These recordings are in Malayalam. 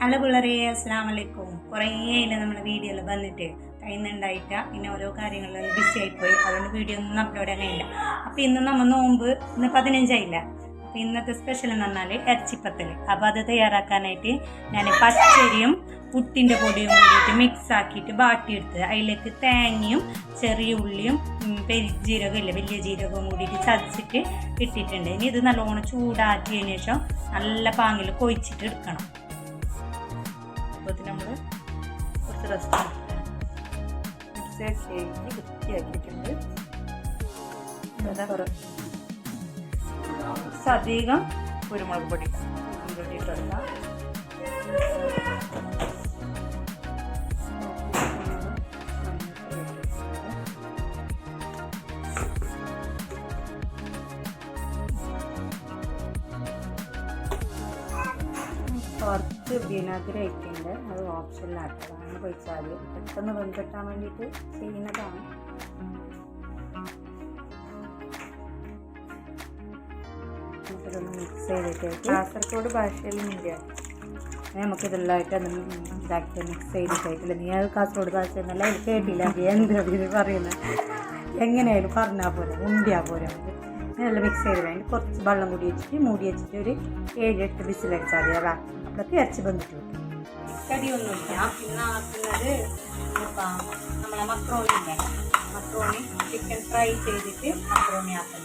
ഹലോ പിള്ളേരെ അസ്സാം വലൈക്കും കുറേ ഇല്ല നമ്മുടെ വീഡിയോയിൽ വന്നിട്ട്? കഴിയുന്നുണ്ടായിട്ട പിന്നെ ഓരോ കാര്യങ്ങളിലും ബിസി ആയിപ്പോയി. അതുകൊണ്ട് വീഡിയോ ഒന്നും അപ്ലോഡ് ചെയ്യാനില്ല അപ്പോൾ ഇന്ന് നമ്മൾ നോമ്പ് ഇന്ന് പതിനഞ്ചായില്ല? അപ്പോൾ ഇന്നത്തെ സ്പെഷ്യൽ എന്ന് പറഞ്ഞാൽ ഇറച്ചിപ്പത്തൽ അപ്പോൾ അത് തയ്യാറാക്കാനായിട്ട് ഞാൻ പച്ചരിയും പുട്ടിന്റെ പൊടിയും കൂടിയിട്ട് മിക്സ് ആക്കിയിട്ട് ബാട്ടിയെടുത്ത് അതിലേക്ക് തേങ്ങയും ചെറിയ ഉള്ളിയും പെരിജീരകം പെരി ജീരകം ഇല്ല വലിയ ജീരകവും കൂടിയിട്ട് ചതച്ചിട്ട് ഇട്ടിട്ടുണ്ട്. ഇനി ഇത് നല്ലോണം ചൂടാക്കിയതിന് ശേഷം നല്ല പാങ്ങിൽ കൊഴിച്ചിട്ട് എടുക്കണം. അപ്പോൾ നമ്മൾ കുറച്ച് റെസ്റ്റ് മിക്സിയാക്കി വൃത്തിയാക്കിയിട്ടുണ്ട്. അതാ കുറച്ച് അധികം കുരുമുളക് പൊടി പൊടി കുറച്ച് വിനാഗിരി ഒക്കെയുണ്ട് അത് ഓപ്ഷനിലാക്കിയതാണ് കഴിച്ചാൽ പെട്ടെന്ന് വെന്തിട്ടാൻ വേണ്ടിയിട്ട് ചെയ്യുന്നതാണ്. മിക്സ് ചെയ്തിട്ട് കാസർഗോഡ് ഭാഷയിൽ ഇന്ത്യ നമുക്കിതെല്ലാമായിട്ട് അത് ഇതാക്കി മിക്സ് ചെയ്തിട്ടായിട്ടില്ല നീ അത് കാസർഗോഡ് ഭാഷ എന്നല്ല എനിക്ക് കേട്ടില്ല. അത് എന്താ ഇത് പറയുന്നത് എങ്ങനെയായാലും പറഞ്ഞാൽ പോലെ ഉണ്ടിയാ പോലെ നമുക്ക്. നല്ല മിക്സ് ചെയ്ത് കഴിഞ്ഞ് കുറച്ച് വെള്ളം കൂടി വെച്ചിട്ട് മൂടി വെച്ചിട്ട് ഒരു ഏഴ് എട്ട് വിസിലടിച്ചാൽ മതി. അതാ. അപ്പോഴൊക്കെ ഇറച്ചി ബന്ധിട്ട് വെക്കും കടിയൊന്നുമില്ല പിന്നെ ആക്കുന്നത് ഇപ്പം നമ്മളെ മക്രോണി ഇല്ലേ? മക്രോണി ചിക്കൻ ഫ്രൈ ചെയ്തിട്ട് മക്രോണി ആക്കണം.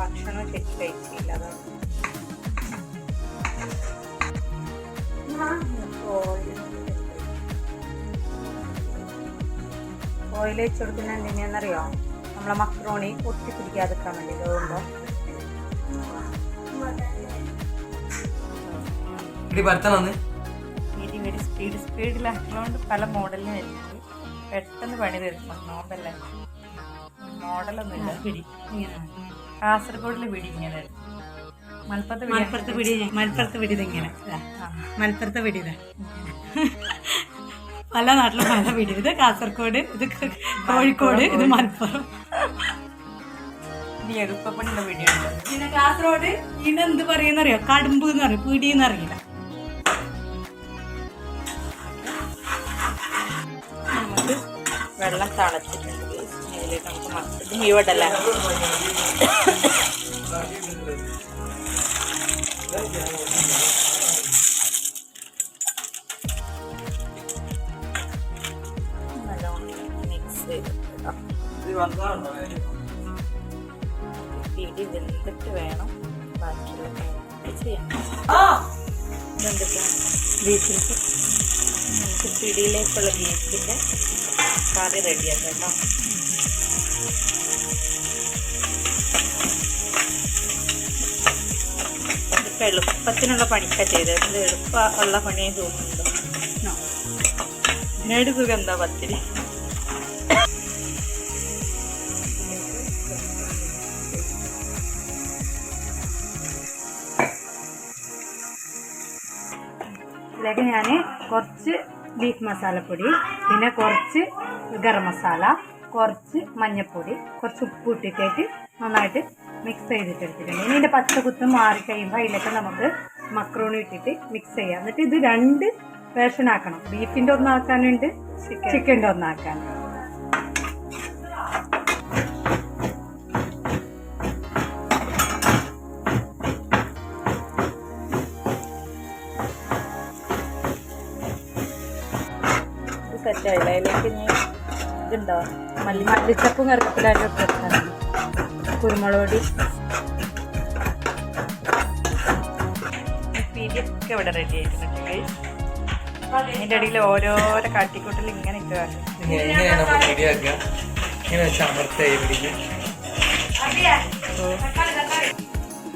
ഭക്ഷണം ശരി കഴിച്ചില്ല. അതാണ് ഓയിൽ. വെച്ച് കൊടുക്കുന്ന എന്തിനാന്നറിയോ നമ്മളെ മക്രോണി ഒട്ടി പിടിക്കാതിരിക്കാൻ വേണ്ടി പരത്തണമെന്ന് സ്പീഡ് സ്പീഡിലാക്കുന്നതുകൊണ്ട് പല മോഡലിന് വരുന്നത് പെട്ടെന്ന് പണി തീർക്കണം നോമ്പല്ല? മോഡലൊന്നുമില്ല കാസർഗോഡിലെ പിടി ഇങ്ങനെ മലപ്പുറത്ത് മലപ്പുറത്ത് പിടി മലപ്പുറത്ത് പിടി ഇങ്ങനെ മലപ്പുറത്തെ പിടി പല നാട്ടിലും പല പിടി ഇത് കാസർഗോഡ് ഇത് കോഴിക്കോട് ഇത് മലപ്പുറം. എളുപ്പപ്പണിയുടെ പിടിയുണ്ട് പിന്നെ കാസർഗോഡ് ഇതിനെന്ത് പറയുന്നറിയോ? കടുമ്പ് എന്ന് പറയും പിടി എന്നറിയില്ല നമുക്ക് വെള്ളം തിളച്ചിട്ടുണ്ട്. ഇതിലേക്ക് നമുക്ക് ഇവിടല്ല നല്ലോണം മിക്സ് ചെയ്തിട്ട് പിടി വെന്തിട്ട് വേണം ബാക്കിയുള്ള ചെയ്യാൻ വെന്തിട്ട് ബീഫിലേക്ക് നമുക്ക് പിടിയിലേക്കുള്ള ബീഫിന്റെ കറി റെഡിയാക്കാം കേട്ടോ ഇതിപ്പോൾ എളുപ്പത്തിനുള്ള പണിക്കാ ചെയ്തത് ഇത് എളുപ്പമുള്ള പണിയെ തോന്നുന്നുണ്ടോ? ഇതിനോട് സുഖം എന്താ പത്തിരി? ഇതിലേക്ക് ഞാൻ കുറച്ച് ബീഫ് മസാലപ്പൊടി പിന്നെ കുറച്ച് ഗരം മസാല കുറച്ച് മഞ്ഞൾപ്പൊടി കുറച്ച് ഉപ്പ് ഇട്ടിട്ടായിട്ട് നന്നായിട്ട് മിക്സ് ചെയ്തിട്ട് എടുത്തിട്ടുണ്ട് ഇനി ഇതിന്റെ പച്ച കുത്തും മാറി കഴിയുമ്പോൾ അതിലൊക്കെ നമുക്ക് മക്രോണി ഇട്ടിട്ട് മിക്സ് ചെയ്യാം. എന്നിട്ട് ഇത് രണ്ട് വേർഷൻ ആക്കണം. ബീഫിന്റെ ഒന്നാക്കാനുണ്ട് ചിക്കന്റെ ഒന്നാക്കാൻ സെറ്റായില്ല അതിലേക്ക് ഇനി ഇതുണ്ടോ? മല്ലി മല്ലിച്ചപ്പും കറുപ്പിലായിട്ട് പ്രശ്നമാണ് കുരുമുളക് പൊടി. ഒക്കെ ഇവിടെ റെഡി ആയിട്ടുണ്ട്. അതിന്റെ ഇടയിൽ ഓരോരോ കാട്ടിക്കൂട്ടൽ ഇങ്ങനെ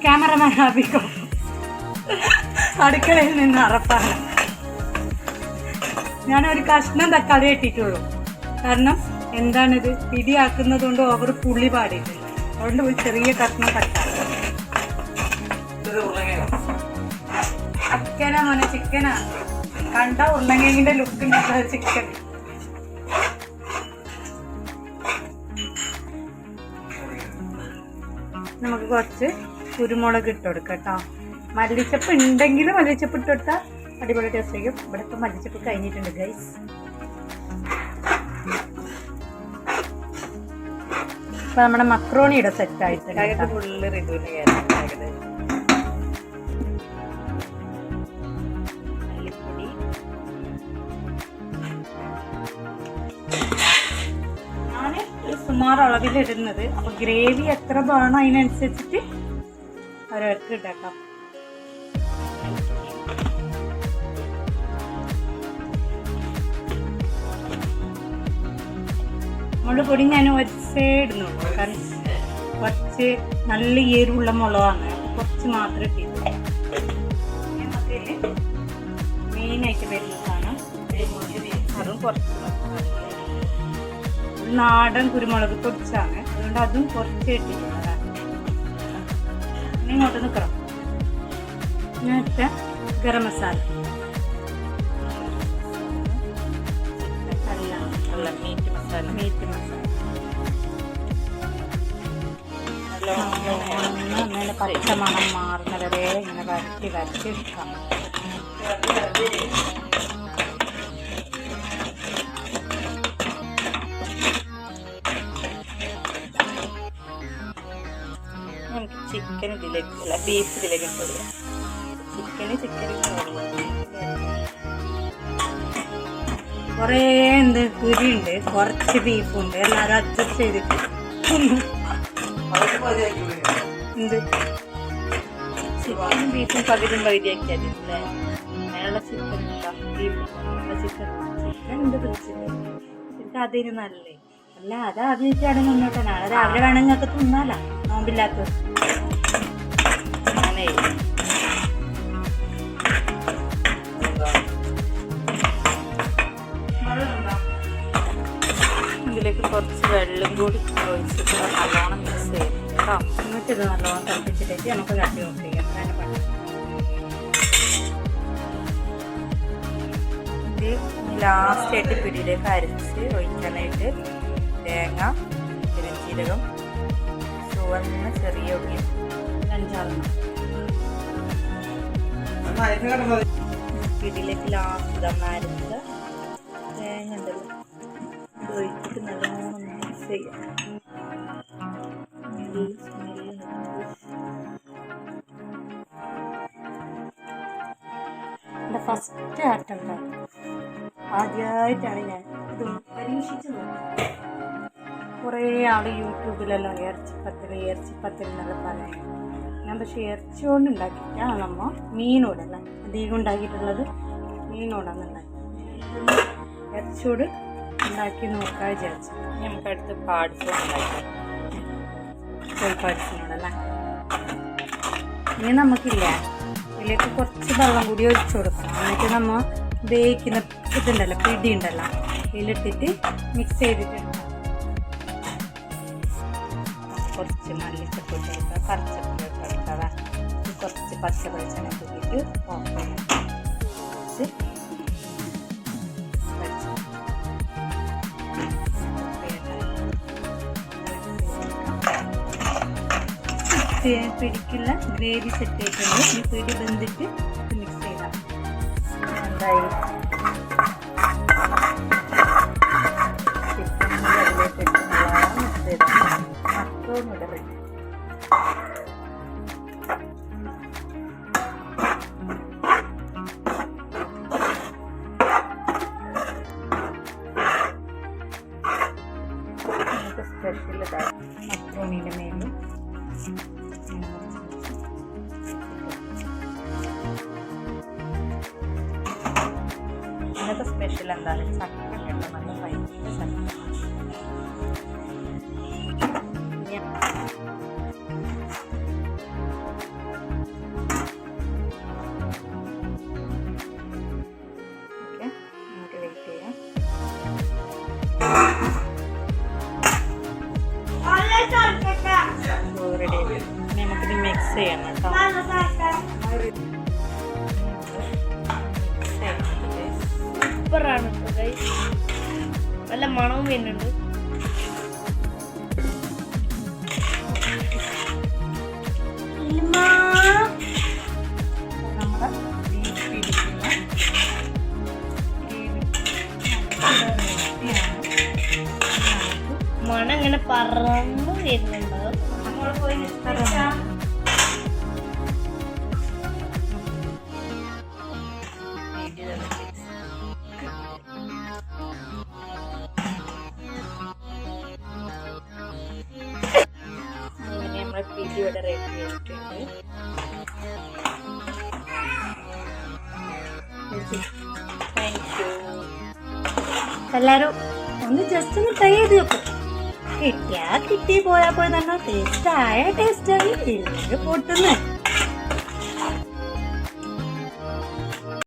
ക്യാമറമാൻ ഹാപ്പിക്കോ അടുക്കളയിൽ നിന്ന് അറപ്പാണ്. ഞാൻ ഒരു കഷ്ണം തക്കാളി ഇട്ടിട്ടുള്ളൂ. കാരണം എന്താണിത്? പിടിയാക്കുന്നത് കൊണ്ട് ഓവർ പുള്ളി പാടിയിട്ടില്ല. അതുകൊണ്ട് ഒരു ചെറിയ കഷ്ണം തക്കാളി ചിക്കനാ മോനെ ചിക്കനാ. കണ്ട ഉരുളങ്കിന്റെ ലുക്ക് ചിക്കൻ. നമുക്ക് കുറച്ച് കുരുമുളക് ഇട്ട് കൊടുക്കാം കേട്ടോ. മല്ലിച്ചപ്പ് ഉണ്ടെങ്കിൽ മല്ലിച്ചപ്പ് ഇട്ട് കൊടുത്താൽ അടിപൊളി ടേസ്റ്റ് ആയിരിക്കും. ഇവിടെ ഇപ്പം മല്ലിച്ചപ്പ് കഴിഞ്ഞിട്ടുണ്ട് ഗൈസ് ഇപ്പൊ നമ്മുടെ മക്രോണിയുടെ സെറ്റ് ആയിട്ടുണ്ട്. ഫുള്ള് റിതുവിന് സുമാർ അളവിലിടുന്നത്. അപ്പൊ ഗ്രേവി എത്ര വേണം അതിനനുസരിച്ചിട്ട് ഓരോരുത്തർ ഇടാക്കാം മുളക് പൊടി ഞാൻ ഒരച്ചേ ഇടുന്നുള്ളൂ. കാരണം കുറച്ച് നല്ല എരിവുള്ള മുളകാണ്. കുറച്ച് മാത്രമേ ഇട്ടിട്ടുള്ളൂ നമുക്കിതിൽ മെയിനായിട്ട് വരുന്നതാണ് അതും കുറച്ച് നാടൻ കുരുമുളക് പൊടിച്ചാണ്. അതുകൊണ്ട് അതും കുറച്ച് ഇട്ടിട്ടുള്ളതാണ് ഇനി ഇങ്ങോട്ട് നിൽക്കണം. എന്നുവെച്ചാൽ വെച്ച ഗരം മസാല. മസാല മീറ്റ് മസാല ഒന്ന് പച്ച മണം മാറുന്നവരെ ഇങ്ങനെ വരട്ടി വരട്ടി എടുക്കാം ചിക്കൻ ഇതിലേക്ക് അല്ല ബീഫ് ഇതിലേക്ക് ഇട്ട് കൊടുക്കാം ചിക്കന് ചിക്കൻ കുറേ എന്ത് കുരിയുണ്ട് കുറച്ച് ബീഫുണ്ട് എല്ലാവരും അഡ്ജസ്റ്റ് ചെയ്തിട്ട്. എന്ത്? ചിക്കനും ബീഫും പകരം പകുതിയാക്കിയാൽ നല്ലേ? അല്ല അത് ആദ്യമായിട്ടാണ് മുന്നോട്ട് രാവിലെ വേണമെങ്കിൽ നിങ്ങൾക്ക് തിന്നാലാ. നോമ്പില്ലാത്തത് അങ്ങനെ കൂടി ഒഴിച്ചിട്ട് നല്ലോണം മിക്സ് ചെയ്യും കേട്ടോ? എന്നിട്ട് ഇത് നല്ലോണം തിളപ്പിച്ചിട്ടേക്ക് നമുക്ക് കട്ടി ഓഫ് ചെയ്യാം. അങ്ങനെ പണി. ഇത് ലാസ്റ്റ് ആയിട്ട് പിടിയിലേക്ക് അരച്ച് ഒഴിക്കാനായിട്ട് തേങ്ങ പെരുംജീരകം ചുവന്ന ചെറിയ ഉള്ളി അഞ്ചാറെണ്ണം. പിടിയിലേക്ക് ലാസ്റ്റ് ഇതാണ് അരച്ച തേങ്ങ ഉണ്ടല്ലോ. ഇത് ഒഴിച്ചിട്ട് നല്ലോണം മിക്സ് ചെയ്യാം നല്ല സ്മെല്ല് എന്റെ ആദ്യമായിട്ടാണ് ഞാൻ ഇത് പരീക്ഷിച്ച് കുറേ ആൾ യൂട്യൂബിലെല്ലാം ഇറച്ചിപ്പത്തിൽ ഇറച്ചിപ്പത്തിൽ എന്നൊക്കെ പറയാം. ഞാൻ പക്ഷേ ഇറച്ചി കൊണ്ട് ഉണ്ടാക്കിയിട്ടാണ് നമ്മൾ മീനോടല്ല അധികം ഉണ്ടാക്കിയിട്ടുള്ളത് മീനോടാണ് ഉണ്ടാക്കി ഇറച്ചിയോട് ഉണ്ടാക്കി നോക്കാൻ വിചാരിച്ചു. നമുക്ക് അടുത്ത് പാർട്സ് ഉണ്ടാക്കാം. കോഴിപ്പാടിനോടല്ലേ ഇനി നമുക്കില്ല ഇതിലേക്ക് കുറച്ച് വെള്ളം കൂടി ഒഴിച്ചു കൊടുക്കണം എന്നിട്ട് നമ്മൾ വേവിക്കുന്ന ഇതുണ്ടല്ലോ പിടി ഉണ്ടല്ലോ ഇതിലിട്ടിട്ട് മിക്സ് ചെയ്തിട്ട് കുറച്ച് മല്ലിച്ചപ്പ് ഇട്ട് കൊടുക്കുക കറിച്ചപ്പ് കുറച്ച് പച്ച വെളിച്ചെണ്ണ കൂട്ടിയിട്ട് ഓഫ് പിടിക്കുള്ള ഗ്രേവി സെറ്റ് ആയിട്ടുണ്ട്. ഈ പിടി ബന്ധിട്ട് മിക്സ് ചെയ്താൽ എന്തായി റെഡി നമുക്ക് സ്പെഷ്യൽ മക്രോണിന്റെ മേലും. ഇന്നത്തെ സ്പെഷ്യൽ എന്താണ്? ചക്ക കേട്ടോ നല്ല ഭയങ്കര ചക്ക. സൂപ്പറാണ്. നല്ല മണവും വരുന്നുണ്ട്. മണം ഇങ്ങനെ പറന്ന് വരുന്നുണ്ട്. നമ്മൾ പോയി റെഡി ആയിട്ടുണ്ട് താങ്ക് യു ഒന്ന് ജസ്റ്റ് ഒന്ന് ട്രൈ ചെയ്ത് നോക്കും. കിട്ടിയാ കിട്ടി പോയാ പോയി തന്നെ ടേസ്റ്റ് ആയ ടേസ്റ്റ് ആയി പൊട്ടുന്നേ.